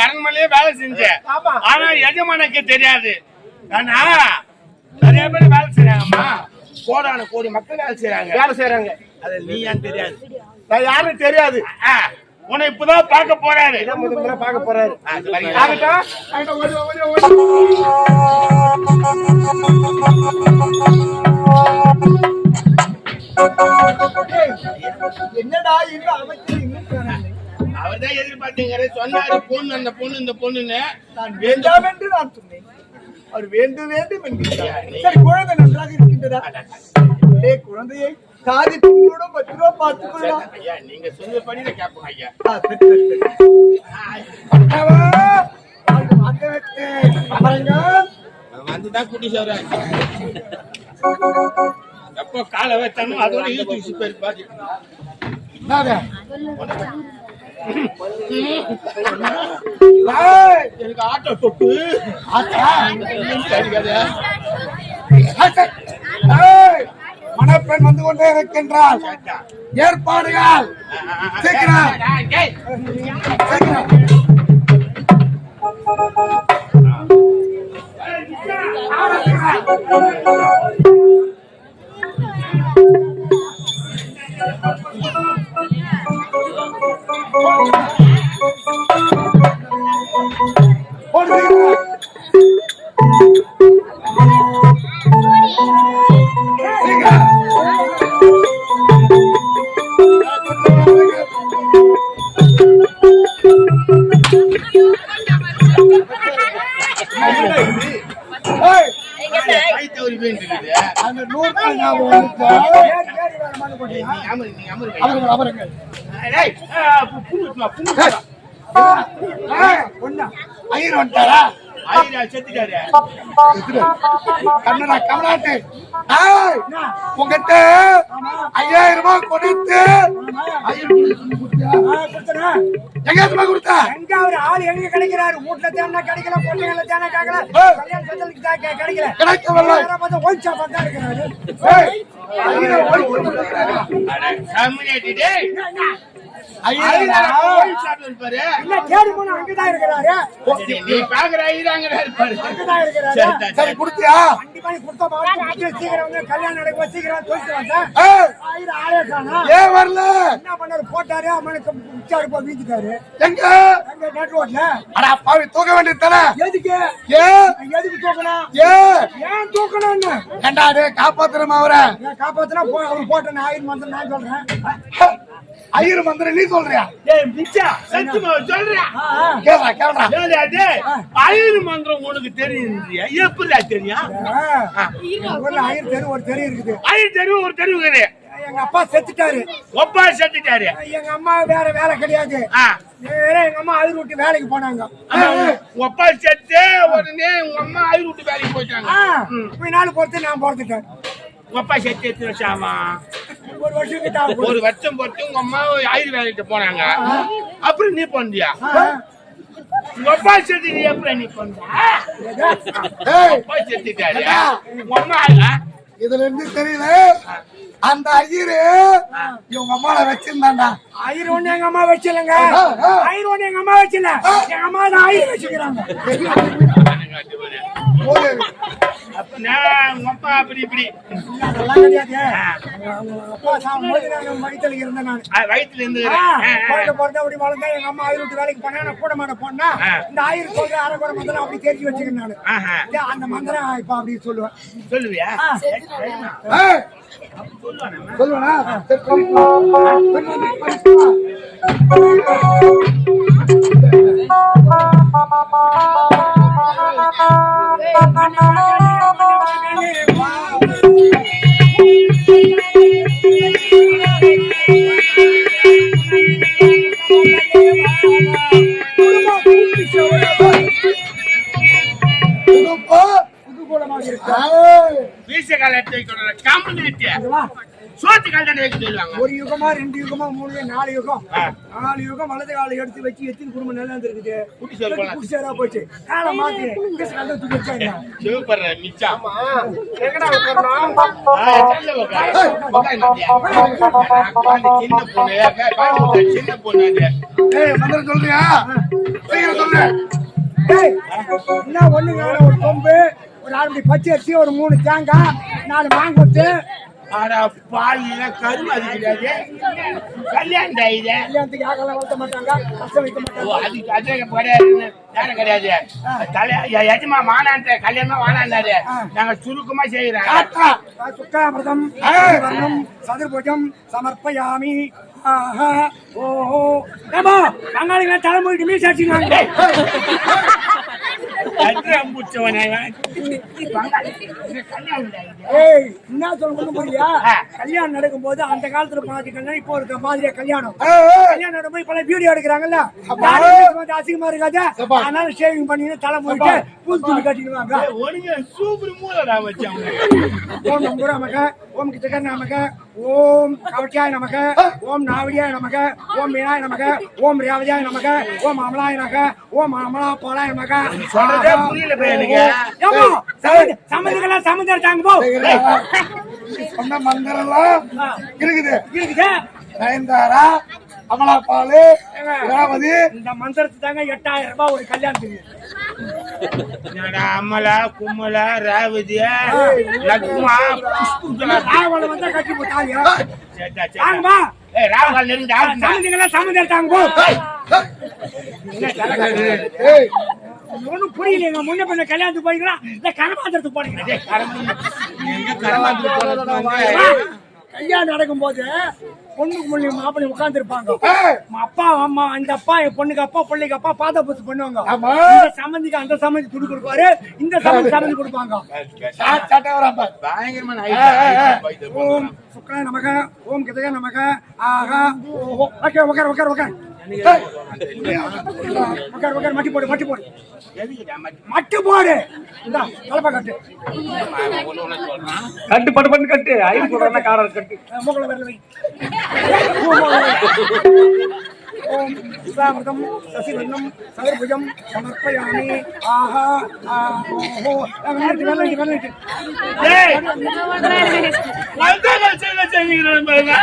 அரண்மனையிலே வேலை செஞ்சேன். ஆமா. ஆனா எஜமானுக்கு தெரியாது. ஆனா நிறைய பேர் வேலை செய்யறாங்கம்மா கோடான கோடி மக்கள் வேலை செய்யறாங்க வேலை செய்யறாங்க அது நீ ஏன் தெரியாது? நான் யாரும் தெரியாது. ஆ, உன்னை இப்பதான் பார்க்க போறாரு. இதான் முதல் முறை பார்க்க போறாரு. ஆ, என்னடா இந்த அமைச்சர் இன்னும் காணோமே? அவர்தான் எதிர்பார்த்தீங்க சொன்னாரு. பொண்ணு அந்த பொண்ணு இந்த பொண்ணுன்னு நான் வேண்டாம் என்று நான் சொன்னேன். அவர் வேண்டும் வேண்டும் என்கிறார். சரி குழந்தை நன்றாக இருக்கின்றதா? ஏ குழந்தையை காதி கூட பத்து ரூபா ஐயா நீங்க சொன்னபடி நான் கேட்போம் ஐயா. வந்துதான் குட்டி சொல்றேன் எப்போ காலை வச்சானோ அதோட இழுத்து வீசி என்னது? ஏய், எனக்கு ஆட்டோ தொட்டு. மணப்பெண் வந்து கொண்டே இருக்கின்றாள். ஏற்பாடுகள். சீக்கிரம் சீக்கிரம் போடு சீக்கிரம். ஐயர் வந்துட்டாரா? கண்ணடா, கமலாட்டு. உங்ககிட்ட ஐயாயிரம் ரூபாய் கொடுத்து? எங்க எத்தனை கொடுத்த? எங்க அவரு ஆள் எங்க கிடைக்கிறாரு? வீட்டுல தேனா கிடைக்கல பொண்ணுங்கள தேனா. கல்யாண சத்தலுக்கு கிடைக்கல பார்த்தா தான் இருக்கிறாரு ஏய், தேடி போனா அங்கதான் இருக்கிறாரு? நீ- நீ பாக்குற ஐயாங்க இருப்பாரு. அங்கதான் இருக்கிறாரு. சரி, சரி, சரி, சரி. கொடுத்தியா? வண்டி பண்ணி கொடுத்த மாதிரி சீக்கிரம் வந்து கல்யாணம் நடக்கும் சீக்கிரம் சொல்லிட்டு வந்தேன் ஏய், ஆயிரம் ஆளே காணா ஏன் வரல! என்ன பண்ணாரு? போட்டாரு அவனுக்கு உச்சாரு போய் வீட்டுக்காரு. எங்க? அங்க நெட் ரோட்ல அடா பாவி தூக்க வேண்டியது தானே? எதுக்கு? ஏன் எதுக்கு தூக்கணும் ஏன் ஏன் தூக்கணும்னு ஏண்டா டே காப்பாத்துறமா அவரை? நான் காப்பாத்தினா போ அவன் போட்டேன் ஆயிரம் வந்து நான் சொல்றேன். ஐயர் மந்திரம் நீ சொல்றியா? டேய் பிச்சா சத்தியமா ஆ. கேளா கேளா ஏன்டா டேய் ஐயரு மந்திரம் உனக்கு தெரியும் எப்படிடா தெரியும். ஊர்ல ஆயிரம் தெரு ஒரு தெரு இருக்குது. ஐயர் தெருவு ஒரு தெருவு கிடையாது எங்க அப்பா செத்துட்டாரு. ஒப்பா செத்துட்டாரு. எங்க அம்மா வேற வேலை கிடையாது. எங்க அம்மா அது விட்டு வேலைக்கு போனாங்க. அப்பா செத்து உடனே உங்க அம்மா ஐயர் விட்டு வேலைக்கு போயிட்டாங்க. போய் நாள் பொறுத்து நான் பிறந்துட்டேன் உங்க அப்பா செத்து எத்தனை வருஷம் ஒரு வருஷம். ஒரு வருஷம் பொறுத்து உங்க அம்மா ஐயர் வேலைக்கு போனாங்க. அப்புறம் நீ போந்தியா ஆ, உங்க அப்பா செத்து நீ எப்படி நீ போந்தா ஏய் அப்பா செத்துட்டாரு. உங்க அம்மா? இதுல இருந்து தெரியல. அந்த ஐயரு இவங்க அம்மாவை வச்சிருந்தாண்டா ஒண்ணு எங்க அம்மா ஆ. ஆயிரம் ஒண்ணு எங்க அம்மா வச்சிடல எங்க அம்மா தான் ஆயிரம் வச்சுக்கிறாங்க. போது அப்ப நான் உங்க அப்பா அப்படி இப்படி. அதெல்லாம் கிடையாது. வயிற்றுல இருந்தேன் நான் ஆ, வயித்துல இருந்து ஆ, குழந்தை பிறந்தா அப்படி வளர்ந்தா எங்க அம்மா ஆயிரம் விட்டு வேலைக்கு போனா நான் கூட மாட்ட போனா ஆ. இந்த ஆயிரம் சொல்ற அரைக்குறை மந்திரம் அப்படி தெரிஞ்சு வச்சுக்கிறேன் நானு. அந்த மந்திரம் இப்ப அப்படி சொல்லுவேன். சொல்லுவியா? வா. சோத்து கல்யாணம் வைக்க சொல்லுவாங்க? ஒரு யுகமா ரெண்டு யுகமா மூணு நாலு யுகம். நாலு யுகம் வலது காலை எடுத்து வச்சு எத்தனை குடும்பம் நல்லா போலாம். குடிசேரா போச்சு. காலை மாத்தி கல்லை தூக்கி மிச்சம் சின்ன பொண்ணு. ஏய், மந்திரம் சொல்றியா? சொல்லு. ஏய், என்ன ஒண்ணுங்க ஒரு கொம்பு ஒரு ஆறு மணி பச்சை அரிசி ஒரு மூணு தேங்காய் நாலு மாங்கொத்து அட பாயில கரும்பு அது. கிடையாது கல்யாணம் இது கல்யாணத்துக்கு யாக்கெல்லாம் வளர்த்த மாட்டாங்க? கஷ்டம் வைக்க ஓ, மாட்டாங்க. அதுக்கு அது கிடையாது நேரம் கிடையாது. தலை எ- எஜமா வானான்ட்டு கல்யாணமா வானாண்டாரு நாங்க சுருக்கமா செய்யறோம் சுக்காமிர்தம் வர்ணம் சதுர்புஜம் சமர்ப்பயாமி. ஆஹா ஓஹோ. ஏமா பங்காளிகளை தலைமுறைக்கு மீச வச்சுக்காங்க ஏய் என்ன சொல்லணும் புரியா கல்யாணம் நடக்கும்போது அந்த காலத்துல பாதி கல்யாணம் இப்போ இருக்க மாதிரியா கல்யாணம்? கல்யாணம் நடக்கும்போது இப்ப வீடியோ எடுக்கிறாங்கல்ல? அசிங்கமா இருக்காது. அதனால ஷேவிங் பண்ணி தலை மூடிட்டு புது துணி கட்டிடுவாங்க சூப்பர் மூலடா வச்சாங்க ஓம் நம்புர நமக. ஓம் கிச்சகர் நமக. ஓம் கவட்டியாய நமக ஓம் நாவடியாய நமக ஓம் மீனாய நமக ஓம் ரேவதியாய நமக ஓம் அமலாய நமக ஓம் அமலா பாலாய நமக சொல்றதே புரியல சம்மந்திகள்லாம் சம்மந்தி எடுத்தாங்க போ. சொன்ன மந்திரம்லாம் இருக்குது. இருக்குது. நயன்தாரா அமலாபாலு ரேவதி இந்த மந்திரத்து தாங்க எட்டாயிரம் ரூபாய் ஒரு கல்யாணத்துக்கு. அம்மலா கும்மலா ராவதி லக்ஷ்மா புஷ்புதலா. ராவண வந்தா கட்டி போட்டாங்க. சேட்டா, சேட்டா. வாங்கம்மா ஏய், ராவகால் நெருங்கி ஆடுடா. சம்மந்திகள்லாம் சம்மந்தி எடுத்தாங்க போ. ஏய், ஒன்றும் புரியலைங்க முன்ன பின்ன கல்யாணத்துக்கு போறீங்களா? இல்ல கனபாத்திரத்துக்கு போறீங்களா? டேய், கரமா- எங்க பொண்ணுக்கு முள்ளி மாப்பிள்ளை உட்கார்ந்து இருப்பாங்க ஏய், அப்பா அம்மா அந்த அப்பா என் பொண்ணுக்கு அப்பா பிள்ளைக்கு அப்பா பாத பூசு பண்ணுவாங்க. ஆமா. இந்த சம்மந்திக்கு அந்த சம்மந்தி துணி கொடுப்பாரு இந்த சம்மந்தி சம்மந்தி கொடுப்பாங்க. ஓம் சுக்கர நமக ஓம் கிதக நமக ஆஹா ஓஹோ. ஓகே உட்கார் உட்கார் உட்கார் மட்டி போடு மட்டி போடு? மட்டி? போடு. கலப்பா கட்டு. கட்டு பட்டு பட்டு கட்டு. ஐந்து போடுறா காரர் கட்டு. மூக்கல வரல ஓம் சிவாமிர்தம் சசிவர்ணம் சதுர்புஜம் சமர்ப்பயாமி ஆஹா ஓஹோ செய்ய செய்கிறேன் பாருங்க.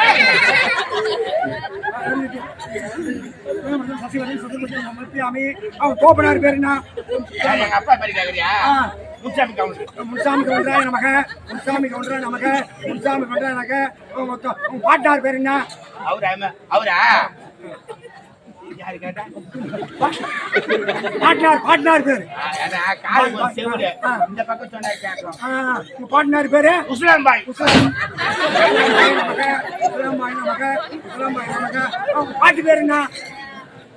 சசிவர்ணம் சதுர்புஜம் சமர்ப்பயாமி அவன் கோபனார் பேர் என்ன அப்பா பேரு கேக்குறியா? ஆ. முச்சாமி கவுண்டர். முன்சாமி கவுண்டராய நமக முன்சாமி கவுண்டராய நமக முன்சாமி கவுண்டராய பாட்டார் பேர் என்ன? அவரா யாரு கேட்டா பாட்னார் பாட்னார். பேர். இந்த பக்கம் சொன்னா உங்க பாட்னார் பேரு? உஸ்மான் பாய். பாட்டி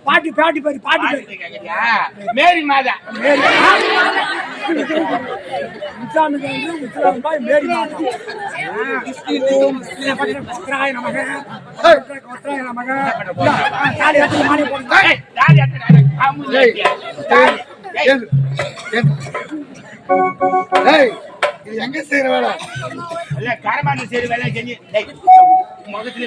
பாட்டி பேர் பாட்டு? மேரி மாதா. முத்துராம் பாய் மேரி மாதா. வஸ்திராய நமக. நமக. தாலி எடுத்து மாடி போடுங்க அத்தனை, காம்பு ஏய், இது எங்க செய்யற வேலை? இல்ல, கரமாந்து சரி வேலை செஞ்சு முகத்துல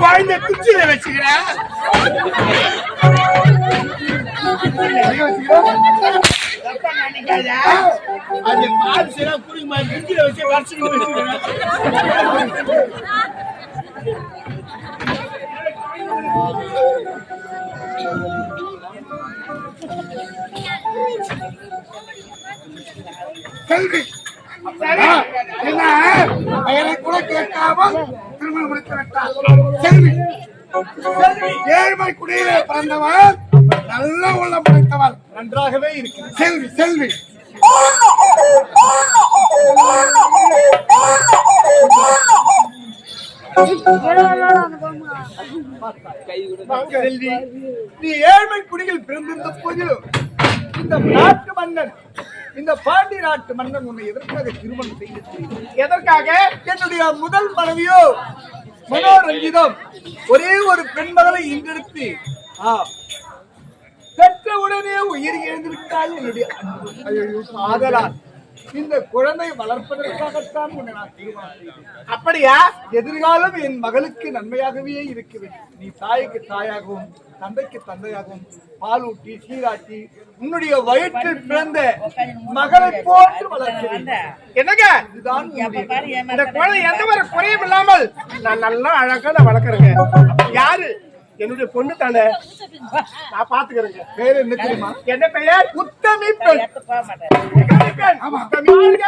குழந்தை குச்சியில வச்சுக்கிறேன் அது குடிக்குமா குச்சியில வச்சு வச்சுக்கிட்டு வச்சுக்கிறேன் என்ன? பெயரை கூட கேட்காமல் திருமணம் முடித்து விட்டார். செல்வி ஏழ்மை குடியிலே பிறந்தவன் நல்ல உள்ளம் படைத்தவன். நன்றாகவே இருக்கிறது செல்வி செல்வி செல்வி நீ ஏழ்மை குடியில் பிறந்திருந்த போதிலும் இந்த நாட்டு மன்னன் இந்த பாண்டி நாட்டு மன்னன் உன்னை எதற்காக திருமணம் செய்து எதற்காக? என்னுடைய முதல் மனைவியோ மனோரஞ்சிதம். ஒரே ஒரு பெண் மகளை இன்றெடுத்து பெற்ற உடனே உயிர் எழுந்திருக்கிறாள் என்னுடைய ஆதலால். இந்த குழந்தை வளர்ப்பதற்காகத்தான் உன்னை நான் தீர்மானம் செய்தேன். அப்படியா? எதிர்காலம் என் மகளுக்கு நன்மையாகவே இருக்க வேண்டும் நீ தாய்க்கு தாயாகவும் தந்தைக்கு தந்தையாகவும் பாலூட்டி சீராட்டி உன்னுடைய வயிற்றில் பிறந்த மகளை போன்று வளர்க்க வேண்டும் என்னங்க? இதுதான் இந்த குழந்தை எந்த ஒரு குறையும் இல்லாமல் நான் நல்லா அழகா நான் வளர்க்குறேங்க. யாரு? என்னுடைய பொண்ணு தானே? நான் பாத்துக்கிறேங்க. பேர் என்ன தெரியுமா? என்ன பெயர்? உத்தமி பெண். உத்தமி வாழ்க.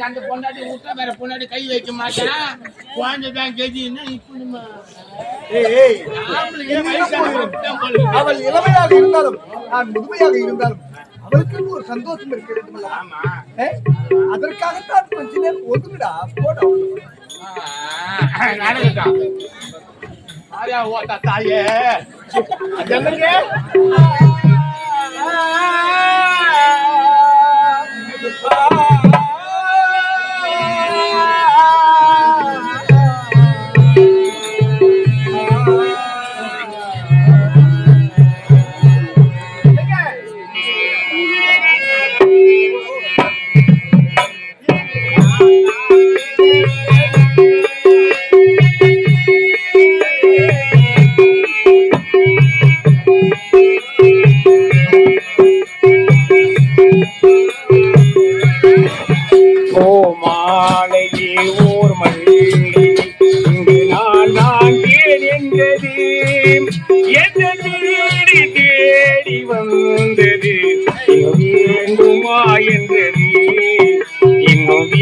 அந்த பொண்டாட்டி விட்டா வேற பொண்டாட்டி கை வைக்க மாட்டேன் குழந்தை கெஜின்னா அவள் இளமையாக இருந்தாலும் நான் முதுமையாக இருந்தாலும் அவளுக்கு ஒரு சந்தோஷம் இருக்க அதற்காகத்தான் கொஞ்ச நேரம் ஒதுங்கடா போட. ஆ, நடந்துட்டான் ஆயா ஓட்டா தாயே. என்னங்க கோமாலையே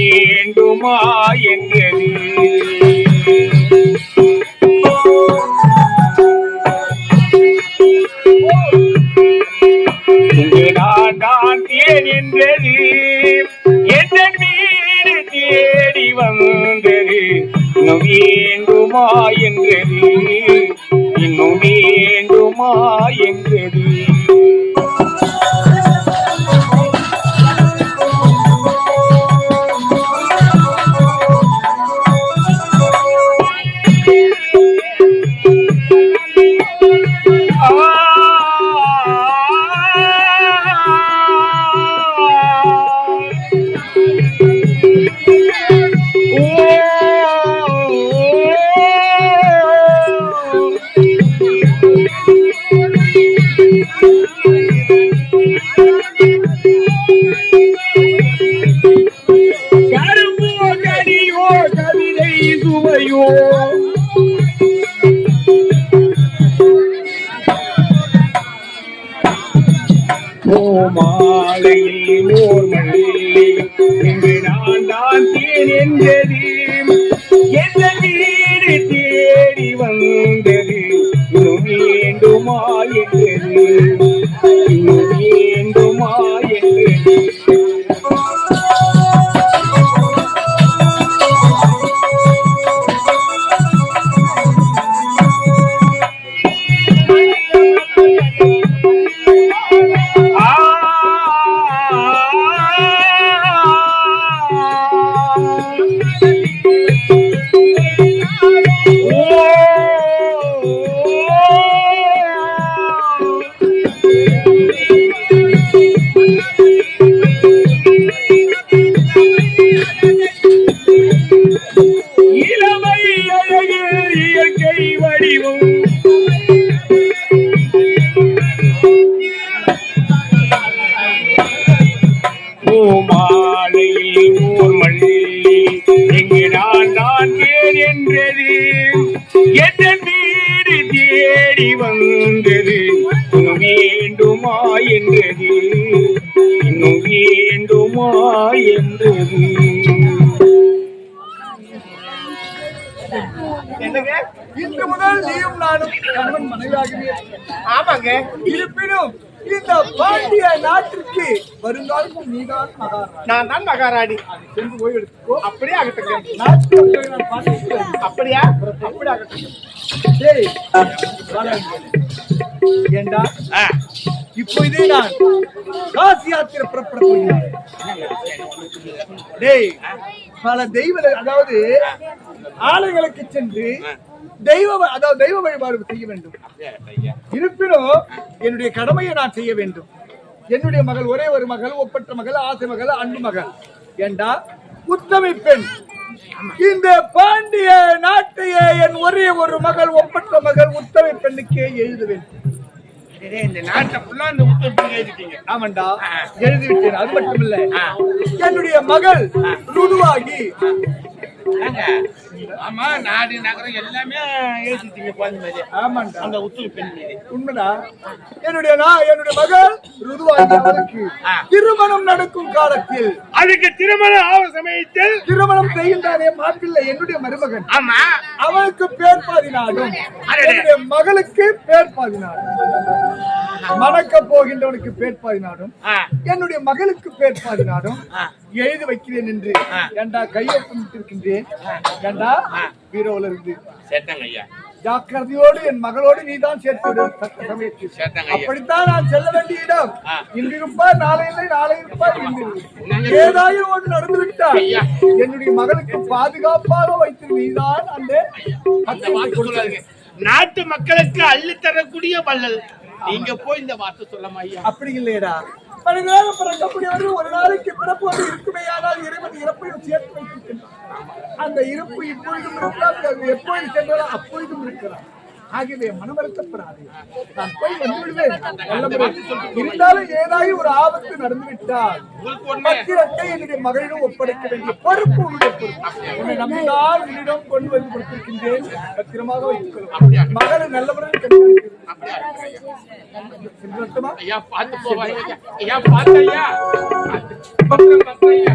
வேண்டுமா என்றது மாலையில் ஓர் இங்கு நான் தான் தேன் என்றது எந்த வீடு தேடி வந்தது மீண்டுமா பூமாலையில் ஊர் மல்லி எங்கு நான் என்றது? எந்த வீடு தேடி வந்தது? வேண்டுமா என்றது? இன்னும் வேண்டுமா என்றது? இன்று முதல் நீயும் நானும் கணவன் மனைவியாகவே ஆமாங்க. இருப்பினும் இந்த பாண்டிய நாட்டிற்கு வருங்காலத்தில் நீதான் மகாராணி. நான் தான் மகாராணி. சென்று போய் எடுத்துக்கோ. அப்படியே நாட்டு நான் பார்த்துக்கிறேன். அப்படியா? அப்படி டேய், இங்க. ஏண்டா? இப்பொழுதே நான் காசி யாத்திரை புறப்பட போகிறேன். டேய் பல தெய்வ அதாவது ஆலயங்களுக்கு சென்று தெய்வ அதாவது தெய்வ வழிபாடு செய்ய வேண்டும். இருப்பினும் என்னுடைய கடமையை நான் செய்ய வேண்டும். என்னுடைய மகள் ஒரே ஒரு மகள் ஒப்பற்ற மகள் ஆசை மகள் அன்பு மகள். ஏண்டா? உத்தமை பெண். இந்த பாண்டிய நாட்டையே என் ஒரே ஒரு மகள் ஒப்பற்ற மகள் உத்தமை பெண்ணுக்கே எழுத வேண்டும் இந்த நாட்டை ஃபுல்லா இந்த உத்தரவு எழுதிட்டீங்க. ஆமாண்டா எழுதி விட்டேன் அது மட்டும் இல்ல என்னுடைய மகள் ருதுவாகி ஆமா நாடு நகரம் எல்லாமே எழுதிட்டீங்க குழந்தை மாதிரி. ஆமாண்டா. அந்த உத்தரவு பெண் மீது. உண்மைடா. என்னுடைய நான் என்னுடைய மகள் ருதுவாகி அவளுக்கு திருமணம் நடக்கும் காலத்தில் அதுக்கு திருமணம் ஆகும் சமயத்தில் திருமணம் செய்கின்றானே மாப்பிள்ளை என்னுடைய மருமகன். ஆமா. அவளுக்கு பேர் பாதி நாடும் அடடே. என்னுடைய மகளுக்கு பேர் பாதி நாடும். மணக்க போகின்றவனுக்கு பேர் பாதி நாடும். என்னுடைய மகளுக்கு பேர் பாதி நாடும். எழுதி வைக்கிறேன் என்று. ஏண்டா கையொப்பமிட்டிருக்கின்றேன் ஏண்டா? பீரோல இருந்து. ஐயா. ஜாக்கிரதையோடு என் மகளோடு நீதான் சேர்த்து சமயத்தில். அப்படித்தான் நான் செல்ல வேண்டிய இடம். இன்று இருப்பார் நாளை இல்லை நாளை இருப்பார் இன்று ஏதாயும் ஒன்று நடந்து விட்டால் ஐயா. என்னுடைய மகளுக்கு பாதுகாப்பாக வைத்து நீதான் அந்த நாட்டு மக்களுக்கு அள்ளி தரக்கூடிய வள்ளல். நீங்க போய் இந்த வார்த்தை சொல்லமா ஐயா. அப்படி இல்லையடா. மனிதனாக பிறக்கக்கூடியவர்கள் ஒரு நாளைக்கு பிறப்போடு இருக்குமே ஆனால் இறைவன் இறப்பையும் சேர்த்து வைத்திருக்கின்றான். அந்த இருப்பு இப்பொழுதும் இருக்கலாம் அது எப்பொழுது சென்றாலும் அப்பொழுதும் இருக்கலாம் ஆகவே மனவருத்தப்படாது நான் போய் வந்துவிடுவேன். இருந்தாலும் ஏதாயும் ஒரு ஆபத்து நடந்துவிட்டால் பத்திரத்தை என்னுடைய மகளிடம் ஒப்படைக்க வேண்டிய பொறுப்பு உன்னுடைய பொறுப்பு. உன்னை நம்பினால் உன்னிடம் கொண்டு வந்து கொடுத்திருக்கின்றேன். பத்திரமாக வைத்துக்கொள்ளும் மகளை நல்லவர்கள் கண்டுபிடிக்கிறது ஐயா பார்த்து போவாங்க ஐயா ஐயா. பார்த்து ஐயா.